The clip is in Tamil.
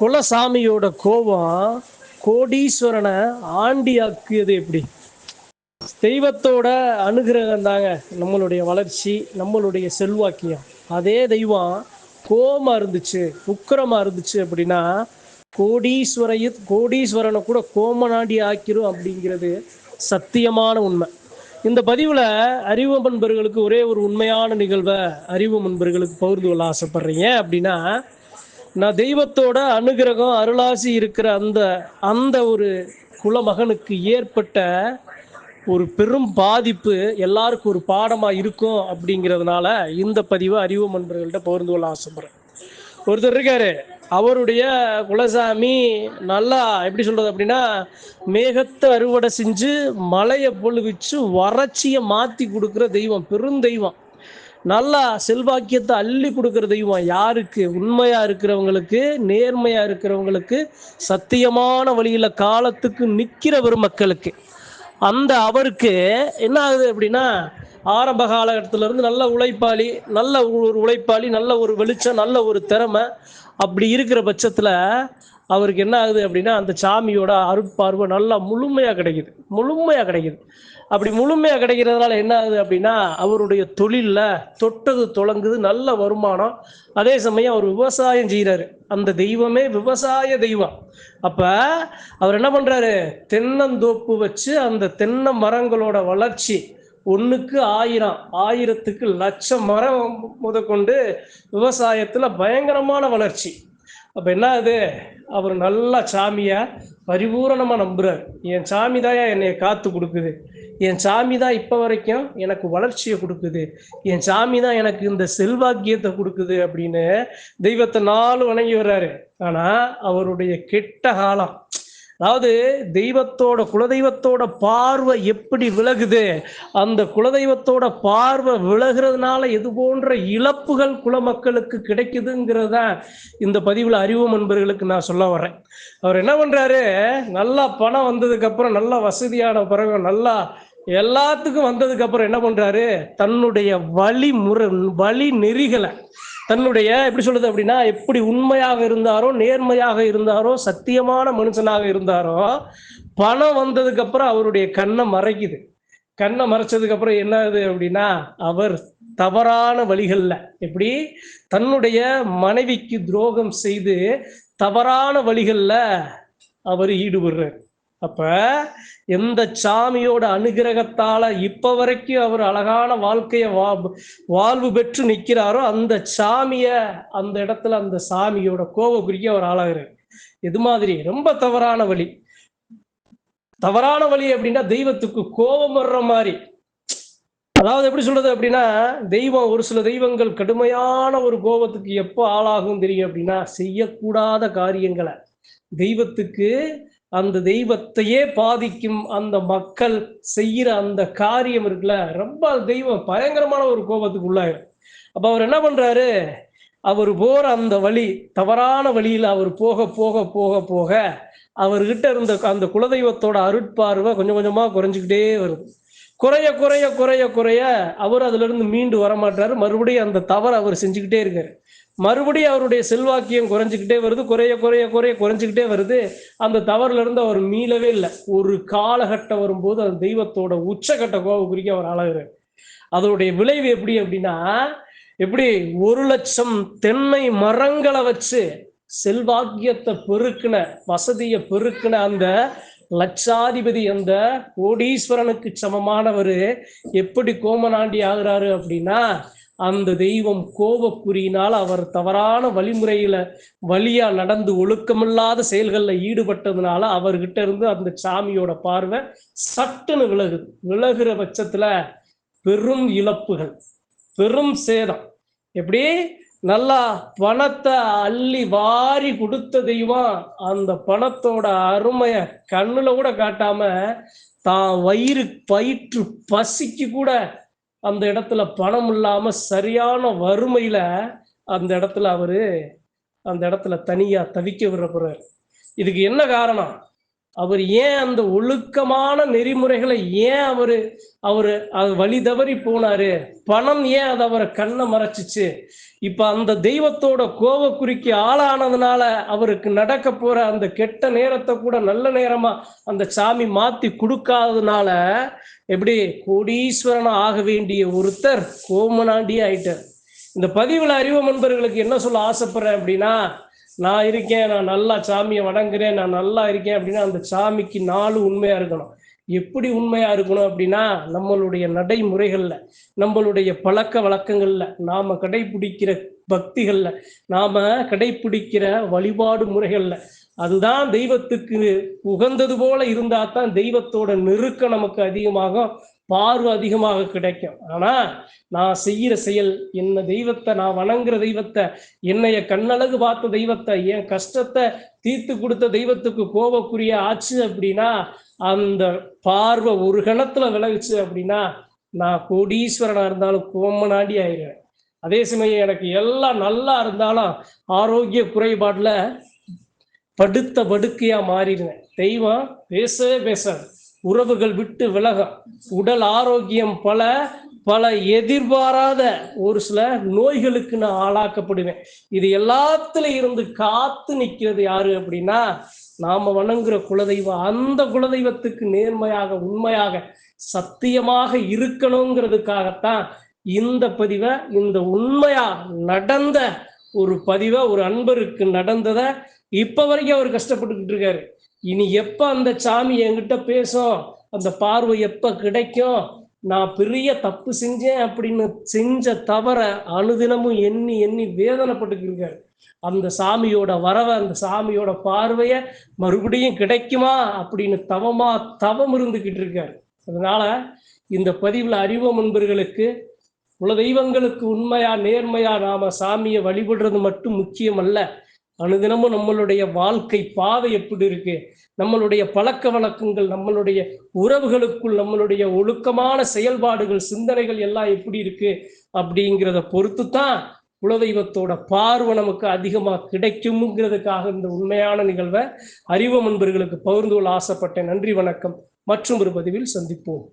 குலசாமியோட கோபம் கோடீஸ்வரனை ஆண்டி ஆக்கியது எப்படி? தெய்வத்தோட அனுகிரகம் தாங்க நம்மளுடைய வளர்ச்சி நம்மளுடைய செல்வாக்கியம். அதே தெய்வம் கோமா இருந்துச்சு உக்கிரமா இருந்துச்சு அப்படின்னா கோடீஸ்வரைய கோடீஸ்வரனை கூட கோமநாடி ஆக்கிரும் அப்படிங்கிறது சத்தியமான உண்மை. இந்த பதிவில் அறிவு நண்பர்களுக்கு ஒரே ஒரு உண்மையான நிகழ்வை அறிவு நண்பர்களுக்கு பகிர்ந்து கொள்ள ஆசைப்படுறீங்க அப்படின்னா நான் தெய்வத்தோட அனுகிரகம் அருளாசி இருக்கிற அந்த அந்த ஒரு குலமகனுக்கு ஏற்பட்ட ஒரு பெரும் பாதிப்பு எல்லாருக்கும் ஒரு பாடமாக இருக்கும் அப்படிங்கிறதுனால இந்த பதிவை அறிவு நண்பர்கள்ட்ட பகிர்ந்து கொள்ள ஆசைப்படுறேன். ஒருத்தர் இருக்காரு. அவருடைய குலசாமி நல்லா எப்படி சொல்றது அப்படின்னா மேகத்தை அறுவடை செஞ்சு மலையை பொழுவிச்சு வறட்சியை மாற்றி கொடுக்குற தெய்வம் பெரும் தெய்வம். நல்லா செல்வாக்கியத்தை அள்ளி கொடுக்குற தெய்வம் யாருக்கு? உண்மையாக இருக்கிறவங்களுக்கு நேர்மையாக இருக்கிறவங்களுக்கு சத்தியமான வழியில் காலத்துக்கு நிற்கிற பெருமக்களுக்கு அந்த அவருக்கு என்ன ஆகுது அப்படின்னா ஆரம்ப காலகட்டத்திலேருந்து நல்ல உழைப்பாளி நல்ல ஒரு உழைப்பாளி நல்ல ஒரு வெளிச்சம் நல்ல ஒரு திறமை அப்படி இருக்கிற பட்சத்தில் அவருக்கு என்ன ஆகுது அப்படின்னா அந்த சாமியோட அருட்பார்வை நல்லா முழுமையாக கிடைக்குது. முழுமையாக கிடைக்குது. அப்படி முழுமையாக கிடைக்கிறதுனால என்ன ஆகுது அப்படின்னா அவருடைய தொழிலில் தொட்டது தொடங்குது நல்ல வருமானம். அதே சமயம் அவர் விவசாயம் செய்கிறாரு அந்த தெய்வமே விவசாய தெய்வம். அப்போ அவர் என்ன பண்ணுறாரு தென்னந்தோப்பு வச்சு அந்த தென்னை மரங்களோட வளர்ச்சி ஒன்றுக்கு ஆயிரம் ஆயிரத்துக்கு லட்சம் மரம் முதற்கொண்டு விவசாயத்தில் பயங்கரமான வளர்ச்சி. அப்போ என்ன ஆகுது? அவர் நல்லா சாமியை பரிபூரணமாக நம்புகிறார் என் சாமி தான் என்னை காத்து கொடுக்குது. என் சாமி தான் இப்போ வரைக்கும் எனக்கு வளர்ச்சியை கொடுக்குது. என் சாமி தான் எனக்கு இந்த செல்வாக்கியத்தை கொடுக்குது அப்படின்னு தெய்வத்தை நாலு வணங்கி வர்றாரு. ஆனா அவருடைய கெட்ட காலம். அதாவது தெய்வத்தோட குலதெய்வத்தோட பார்வை எப்படி விலகுது? அந்த குலதெய்வத்தோட பார்வை விலகிறதுனால இது போன்ற இழப்புகள் குலமக்களுக்கு கிடைக்குதுங்கிறது தான் இந்த பதிவில் அறிவு நண்பர்களுக்கு நான் சொல்ல வரேன் அவர் என்ன பண்றாரு? நல்லா பணம் வந்ததுக்கப்புறம் நல்லா வசதியான பிறகு நல்லா எல்லாத்துக்கும் வந்ததுக்கு அப்புறம் என்ன பண்றாரு? தன்னுடைய வழிமுறை வழி நெறிகளை தன்னுடைய எப்படி சொல்றது அப்படின்னா எப்படி உண்மையாக இருந்தாரோ நேர்மையாக இருந்தாரோ சத்தியமான மனுஷனாக இருந்தாரோ பணம் வந்ததுக்கு அப்புறம் அவருடைய கண்ணை மறைக்குது. கண்ணை மறைச்சதுக்கு அப்புறம் என்ன ஆகுது அப்படின்னா அவர் தவறான வழிகள்ல எப்படி? தன்னுடைய மனைவிக்கு துரோகம் செய்து தவறான வழிகள்ல அவர் ஈடுபடுறார். அப்ப எந்த சாமியோட அனுகிரகத்தால இப்ப வரைக்கும் அவர் அழகான வாழ்க்கைய வா வாழ்வு பெற்று நிற்கிறாரோ அந்த சாமிய அந்த இடத்துல அந்த சாமியோட கோப குறிக்க அவர் ஆளாகிறார். எது மாதிரி ரொம்ப தவறான வழி. தவறான வழி அப்படின்னா தெய்வத்துக்கு கோபம் வர்ற மாதிரி. அதாவது எப்படி சொல்றது அப்படின்னா தெய்வம் ஒரு சில தெய்வங்கள் கடுமையான ஒரு கோபத்துக்கு எப்போ ஆளாகும் தெரியும் அப்படின்னா செய்யக்கூடாத காரியங்களை. தெய்வத்துக்கு அந்த தெய்வத்தையே பாதிக்கும் அந்த மக்கள் செய்யற அந்த காரியம் இருக்குல்ல ரொம்ப தெய்வம் பயங்கரமான ஒரு கோபத்துக்கு உள்ளாயிரும் அப்ப அவர் என்ன பண்றாரு? அவர் போற அந்த வழி தவறான வழியில அவர் போக போக போக போக அவர்கிட்ட இருந்த அந்த குலதெய்வத்தோட அருட்பார்வை கொஞ்சம் கொஞ்சமா குறைஞ்சுக்கிட்டே வருது. குறைய குறைய குறைய குறைய அவர் அதுல இருந்து மீண்டு வர மாட்டாரு மறுபடியும் அந்த தவறு அவர் செஞ்சுக்கிட்டே இருக்காரு. மறுபடியும் அவருடைய செல்வாக்கியம் குறைஞ்சிக்கிட்டே வருது குறைய குறைய குறைய குறைஞ்சிக்கிட்டே வருது. அந்த தவறுல இருந்து அவர் மீளவே இல்லை. ஒரு காலகட்டம் வரும்போது அந்த தெய்வத்தோட உச்சகட்ட கோப குறிக்க அவர் அழகுறாரு. அதனுடைய விளைவு எப்படி அப்படின்னா எப்படி ஒரு லட்சம் தென்னை மரங்களை வச்சு செல்வாக்கியத்தை பெருக்கின வசதியை பெருக்கின அந்த லட்சாதிபதி அந்த கோடீஸ்வரனுக்கு சமமானவர் எப்படி கோமநாண்டி ஆகுறாரு அப்படின்னா அந்த தெய்வம் கோபக்குறியினால் அவர் தவறான வழிமுறையில வழியா நடந்து ஒழுக்கமில்லாத செயல்கள்ல ஈடுபட்டதுனால அவர்கிட்ட இருந்து அந்த சாமியோட பார்வை சட்டுன்னு விலகுது. விலகுற பட்சத்துல பெரும் இழப்புகள் பெரும் சேதம். எப்படி? நல்லா பணத்தை அள்ளி வாரி கொடுத்த தெய்வம் அந்த பணத்தோட அருமைய கண்ணுல கூட காட்டாம தான் வயிறு வயிற்று பசிக்கு கூட அந்த இடத்துல பணம் இல்லாம சரியான வறுமையில அந்த இடத்துல அவரு அந்த இடத்துல தனியா தவிக்க விடுற இதுக்கு என்ன காரணம்? அவர் ஏன் அந்த ஒழுக்கமான நெறிமுறைகளை ஏன் அவரு அவரு அது வழி தவறி போனாரு? பணம் ஏன் அது அவரை கண்ணை மறைச்சிச்சு? இப்ப அந்த தெய்வத்தோட கோவக்குறிக்கு ஆளானதுனால அவருக்கு நடக்க போற அந்த கெட்ட நேரத்தை கூட நல்ல நேரமா அந்த சாமி மாத்தி கொடுக்காததுனால எப்படி கோடீஸ்வரன் ஆக வேண்டிய ஒருத்தர் கோமனாண்டியே ஆயிட்டார். இந்த பதிவில் அறிவு நண்பர்களுக்கு என்ன சொல்ல ஆசைப்படுறேன் அப்படின்னா நான் இருக்கேன் நான் நல்லா சாமியை வணங்குறேன் நான் நல்லா இருக்கேன் அப்படின்னா அந்த சாமிக்கு நாலு உண்மையா இருக்கணும். எப்படி உண்மையா இருக்கணும் அப்படின்னா நம்மளுடைய நடைமுறைகள்ல நம்மளுடைய பழக்க வழக்கங்கள்ல நாம கடைபிடிக்கிற பக்திகள்ல நாம கடைபிடிக்கிற வழிபாடு முறைகள்ல அதுதான் தெய்வத்துக்கு உகந்தது போல இருந்தா தான் தெய்வத்தோட நெருக்கம் நமக்கு அதிகமாகும். பார்வை அதிகமாக கிடைக்கும். ஆனா நான் செய்யற செயல் என்ன தெய்வத்தை நான் வணங்குற தெய்வத்தை என்னைய கண்ணழகு பார்த்த தெய்வத்தை என் கஷ்டத்தை தீர்த்து கொடுத்த தெய்வத்துக்கு கோபக்குரிய ஆச்சு அப்படின்னா அந்த பார்வை ஒரு கணத்துல விலகுச்சு அப்படின்னா நான் கோடீஸ்வரனா இருந்தாலும் கோமனாடி ஆயிடுவேன். அதே சமயம் எனக்கு எல்லாம் நல்லா இருந்தாலும் ஆரோக்கிய குறைபாடுல படுத்த படுக்கையா மாறிடுவேன். தெய்வம் பேசவே பேசாது. உறவுகள் விட்டு விலகும் உடல் ஆரோக்கியம் பல பல எதிர்பாராத ஒரு சில நோய்களுக்கு நான் ஆளாக்கப்படுவேன். இது எல்லாத்துல இருந்து காத்து நிற்கிறது யாரு அப்படின்னா நாம வணங்குற குலதெய்வம். அந்த குலதெய்வத்துக்கு நேர்மையாக உண்மையாக சத்தியமாக இருக்கணுங்கிறதுக்காகத்தான் இந்த பதிவை இந்த உண்மையா நடந்த ஒரு பதிவை ஒரு அன்பருக்கு நடந்ததை இப்ப வரைக்கும் அவர் கஷ்டப்பட்டுக்கிட்டு இருக்காரு. இனி எப்ப அந்த சாமி என்கிட்ட பேசும் அந்த பார்வை எப்ப கிடைக்கும் நான் பெரிய தப்பு செஞ்சேன் அப்படின்னு செஞ்ச தவற அனுதினமும் எண்ணி எண்ணி வேதனைப்பட்டுக்கிட்டு இருக்காரு அந்த சாமியோட வரவை அந்த சாமியோட பார்வைய மறுபடியும் கிடைக்குமா அப்படின்னு தவமா தவம் இருந்துகிட்டு இருக்காரு அதனால இந்த பதிவுல அறிவு நண்பர்களுக்கு குல தெய்வங்களுக்கு உண்மையா நேர்மையா நாம சாமியை வழிபடுறது மட்டும் முக்கியம் அல்ல அனுதினமும் நம்மளுடைய வாழ்க்கை பாதை எப்படி இருக்கு? நம்மளுடைய பழக்க வழக்கங்கள் நம்மளுடைய உறவுகளுக்குள் நம்மளுடைய ஒழுக்கமான செயல்பாடுகள் சிந்தனைகள் எல்லாம் எப்படி இருக்கு? அப்படிங்கிறத பொறுத்து தான் குலதெய்வத்தோட பார்வை நமக்கு அதிகமாக கிடைக்கும்ங்கிறதுக்காக இந்த உண்மையான நிகழ்வை அறிவு நண்பர்களுக்கு பகிர்ந்து கொள்ள ஆசைப்பட்டேன். நன்றி வணக்கம். மற்றும் ஒரு பதிவில் சந்திப்போம்.